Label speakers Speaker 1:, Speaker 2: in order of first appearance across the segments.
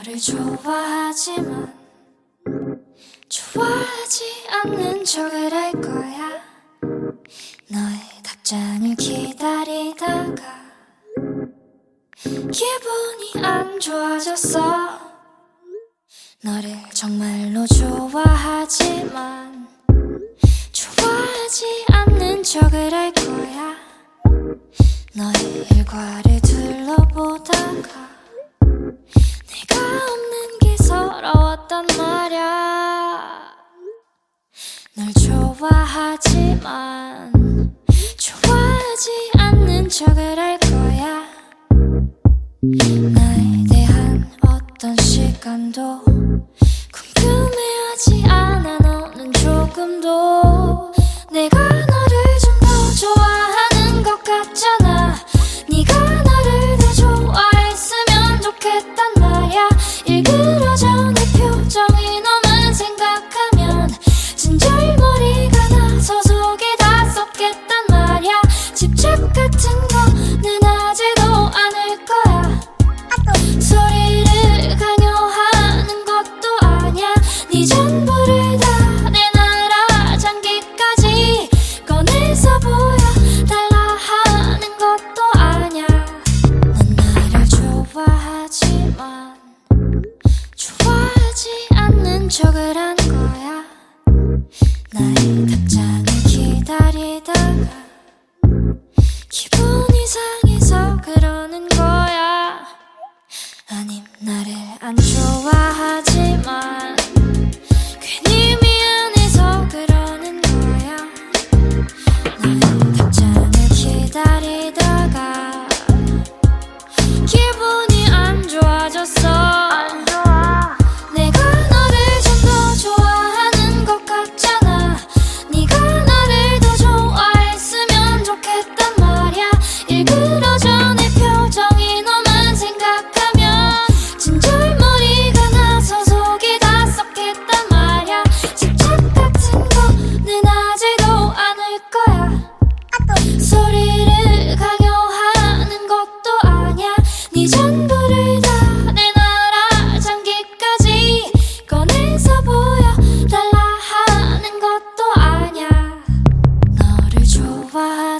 Speaker 1: 너를 좋아하지만 좋아하지 않는 척을 할 거야. 너의 답장을 기다리다가 기분이 안 좋아졌어. 너를 정말로 좋아하지만 좋아하지 않는 척을 할 거야. 너의 일과를 둘러보다가 게 서러웠단 말야. 널 좋아하지만 좋아하지 않는 척을 할 거야. 나에 대한 어떤 시간도 궁금해하지 않아. 너는 조금도 내가 다 썩겠단 말야. 집착 같은 거는 아직도 않을 거야. 소리를 강요하는 것도 아냐 네 전부를 다 내 나라 장기까지 꺼내서 보여달라 하는 것도 아냐 넌 나를 좋아하지만 좋아하지 않는 척을 한 거야. 나의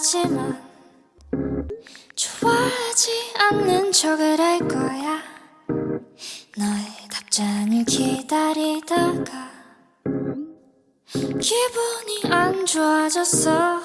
Speaker 1: 하지만 좋아하지 않는 척을 할 거야. 너의 답장을 기다리다가 기분이 안 좋아졌어